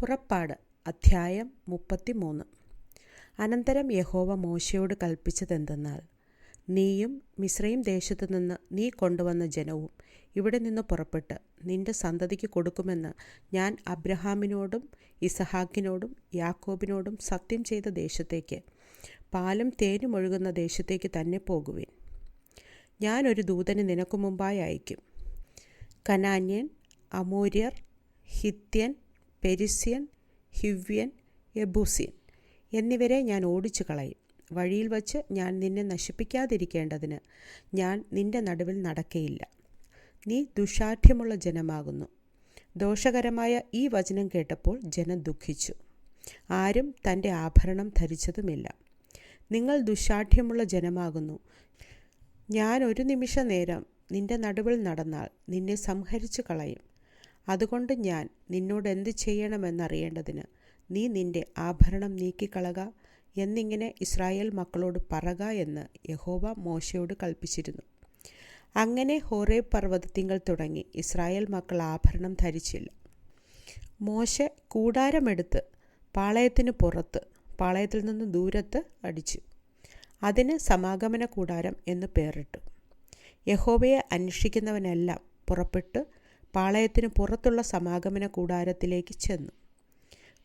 പുറപ്പാട് അധ്യായം മുപ്പത്തിമൂന്ന്. അനന്തരം യഹോവ മോശയോട് കൽപ്പിച്ചതെന്തെന്നാൽ നീയും മിശ്രയും ദേശത്തു നിന്ന് നീ കൊണ്ടുവന്ന ജനവും ഇവിടെ നിന്ന് പുറപ്പെട്ട് നിന്റെ സന്തതിക്ക് കൊടുക്കുമെന്ന് ഞാൻ അബ്രഹാമിനോടും ഇസഹാക്കിനോടും യാക്കോബിനോടും സത്യം ചെയ്ത ദേശത്തേക്ക് പാലും തേനും ഒഴുകുന്ന ദേശത്തേക്ക് തന്നെ പോകുവിൻ. ഞാനൊരു ദൂതനെ നിനക്ക് മുമ്പായി അയക്കും കനാന്യൻ അമൂര്യർ ഹിത്യൻ പെരിസ്യൻ ഹിവ്യൻ യബൂസ്യൻ എന്നിവരെ ഞാൻ ഓടിച്ചു കളയും വഴിയിൽ വച്ച് ഞാൻ നിന്നെ നശിപ്പിക്കാതിരിക്കേണ്ടതിന് ഞാൻ നിന്റെ നടുവിൽ നടക്കയില്ല. നീ ദുഷാഠ്യമുള്ള ജനമാകുന്നു. ദോഷകരമായ ഈ വചനം കേട്ടപ്പോൾ ജനം ദുഃഖിച്ചു. ആരും തന്റെ ആഭരണം ധരിച്ചതുമില്ല. നിങ്ങൾ ദുഷാഠ്യമുള്ള ജനമാകുന്നു. ഞാൻ ഒരു നിമിഷ നേരം നിന്റെ നടുവിൽ നടന്നാൽ നിന്നെ സംഹരിച്ചു കളയും അതുകൊണ്ട് ഞാൻ നിന്നോട് എന്ത് ചെയ്യണമെന്നറിയേണ്ടതിന് നീ നിന്റെ ആഭരണം നീക്കിക്കളക എന്നിങ്ങനെ ഇസ്രായേൽ മക്കളോട് പറക എന്ന് യഹോവ മോശയോട് കൽപ്പിച്ചിരുന്നു അങ്ങനെ ഹോറേ പർവതത്തിങ്കൽ തുടങ്ങി ഇസ്രായേൽ മക്കൾ ആഭരണം ധരിച്ചില്ല. മോശ കൂടാരമെടുത്ത് പാളയത്തിന് പുറത്ത് പാളയത്തിൽ നിന്ന് ദൂരത്ത് അടിച്ചു. അതിന് സമാഗമന കൂടാരം എന്ന് പേരിട്ടു. യഹോവയെ അന്വേഷിക്കുന്നവനെല്ലാം പുറപ്പെട്ട് പാളയത്തിന് പുറത്തുള്ള സമാഗമന കൂടാരത്തിലേക്ക് ചെന്നു.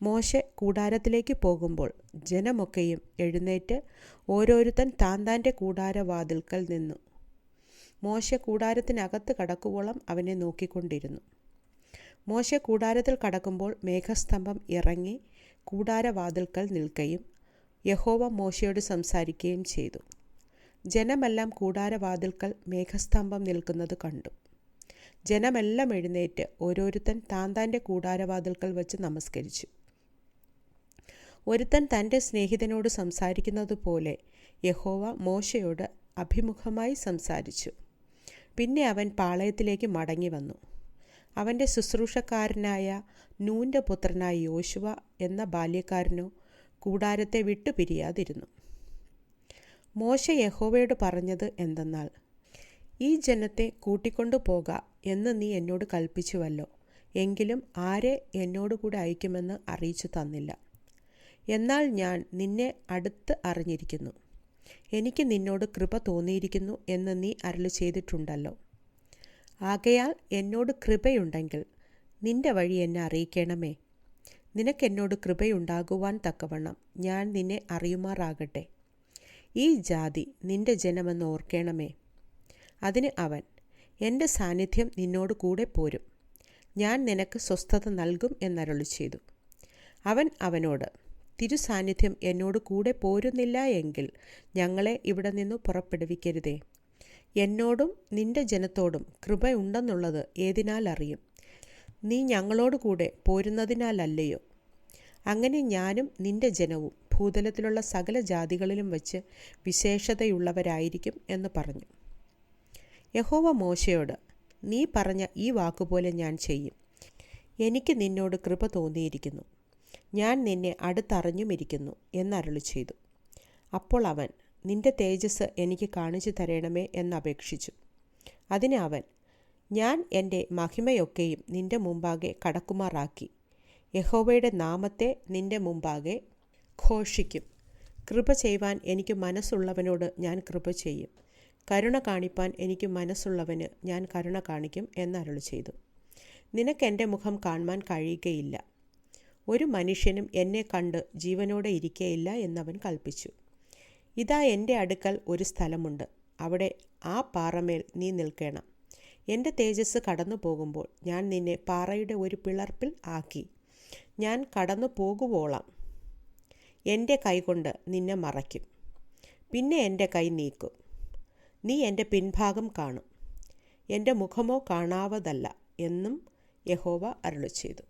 മോശ കൂടാരത്തിലേക്ക് പോകുമ്പോൾ ജനമൊക്കെയും എഴുന്നേറ്റ് ഓരോരുത്തൻ താൻ താന്റെ കൂടാരവാതിൽക്കൽ നിന്നു. മോശ കൂടാരത്തിനകത്ത് കടക്കുവോളം അവനെ നോക്കിക്കൊണ്ടിരുന്നു. മോശ കൂടാരത്തിൽ കടക്കുമ്പോൾ മേഘസ്തംഭം ഇറങ്ങി കൂടാരവാതിൽക്കൽ നിൽക്കുകയും യഹോവ മോശയോട് സംസാരിക്കുകയും ചെയ്തു. ജനമെല്ലാം കൂടാരവാതിൽക്കൽ മേഘസ്തംഭം നിൽക്കുന്നത് കണ്ടു. ജനമെല്ലാം എഴുന്നേറ്റ് ഓരോരുത്തൻ താൻ താന്റെ കൂടാരവാതിൽക്കൽ വച്ച് നമസ്കരിച്ചു. ഒരുത്തൻ തന്റെ സ്നേഹിതനോട് സംസാരിക്കുന്നത് പോലെ യഹോവ മോശയോട് അഭിമുഖമായി സംസാരിച്ചു. പിന്നെ അവൻ പാളയത്തിലേക്ക് മടങ്ങി വന്നു. അവന്റെ ശുശ്രൂഷക്കാരനായ നൂന്റെ പുത്രനായ യോശുവ എന്ന ബാല്യക്കാരനോ കൂടാരത്തെ വിട്ടുപിരിയാതിരുന്നു. മോശ യഹോവയോട് പറഞ്ഞത് എന്തെന്നാൽ ഈ ജനത്തെ കൂട്ടിക്കൊണ്ടു പോക എന്ന് നീ എന്നോട് കൽപ്പിച്ചുവല്ലോ. എങ്കിലും ആരെ എന്നോട് കൂടെ അയക്കുമെന്ന് അറിയിച്ചു തന്നില്ല. എന്നാൽ ഞാൻ നിന്നെ അടുത്ത് അറിഞ്ഞിരിക്കുന്നു. എനിക്ക് നിന്നോട് കൃപ തോന്നിയിരിക്കുന്നു എന്ന് നീ അരളി ചെയ്തിട്ടുണ്ടല്ലോ. ആകയാൽ എന്നോട് കൃപയുണ്ടെങ്കിൽ നിന്റെ വഴി എന്നെ അറിയിക്കണമേ. നിനക്കെന്നോട് കൃപയുണ്ടാകുവാൻ തക്കവണ്ണം ഞാൻ നിന്നെ അറിയുമാറാകട്ടെ. ഈ ജാതി നിന്റെ ജനമെന്ന് ഓർക്കണമേ. അതിന് അവൻ എന്റെ സാന്നിധ്യം നിന്നോട് കൂടെ പോരും. ഞാൻ നിനക്ക് സ്വസ്ഥത നൽകും എന്നരുളി ചെയ്തു. അവൻ അവനോട് തിരുസാന്നിധ്യം എന്നോട് കൂടെ പോരുന്നില്ല എങ്കിൽ ഞങ്ങളെ ഇവിടെ നിന്ന് പുറപ്പെടുവിക്കരുതേ. എന്നോടും നിന്റെ ജനത്തോടും കൃപയുണ്ടെന്നുള്ളത് ഏതിനാൽ അറിയും? നീ ഞങ്ങളോടുകൂടെ പോരുന്നതിനാലല്ലയോ? അങ്ങനെ ഞാനും നിന്റെ ജനവും ഭൂതലത്തിലുള്ള സകല ജാതികളിലും വച്ച് വിശേഷതയുള്ളവരായിരിക്കും എന്ന് പറഞ്ഞു. യഹോവ മോശയോട് നീ പറഞ്ഞ ഈ വാക്കുപോലെ ഞാൻ ചെയ്യും. എനിക്ക് നിന്നോട് കൃപ തോന്നിയിരിക്കുന്നു. ഞാൻ നിന്നെ അടുത്തറിഞ്ഞുമിരിക്കുന്നു എന്നരുളി ചെയ്തു അപ്പോൾ അവൻ നിന്റെ തേജസ് എനിക്ക് കാണിച്ചു തരണമേ എന്നപേക്ഷിച്ചു അതിന് അവൻ ഞാൻ എന്റെ മഹിമയൊക്കെയും നിന്റെ മുമ്പാകെ കടക്കുമാറാക്കി. യഹോവയുടെ നാമത്തെ നിന്റെ മുമ്പാകെ ഘോഷിക്കും. കൃപ ചെയ്യുവാൻ എനിക്ക് മനസ്സുള്ളവനോട് ഞാൻ കൃപ ചെയ്യും. കരുണ കാണിപ്പാൻ എനിക്ക് മനസ്സുള്ളവന് ഞാൻ കരുണ കാണിക്കും എന്നരുളി ചെയ്തു. നിനക്ക് എന്റെ മുഖം കാണുവാൻ കഴിയുകയില്ല. ഒരു മനുഷ്യനും എന്നെ കണ്ട് ജീവനോടെ ഇരിക്കയില്ല എന്നവൻ കൽപ്പിച്ചു. ഇതാ എന്റെ അടുക്കൽ ഒരു സ്ഥലമുണ്ട്. അവിടെ ആ പാറമേൽ നീ നിൽക്കണം. എന്റെ തേജസ് കടന്നു പോകുമ്പോൾ ഞാൻ നിന്നെ പാറയുടെ ഒരു പിളർപ്പിൽ ആക്കി. ഞാൻ കടന്നു പോകുവോളാം. എന്റെ കൈകൊണ്ട് നിന്നെ മറയ്ക്കും. പിന്നെ എന്റെ കൈ നീക്കും. നീ എന്റെ പിൻഭാഗം കാണും. എന്റെ മുഖമോ കാണാവതല്ല എന്നും യഹോവ അരുളി ചെയ്തു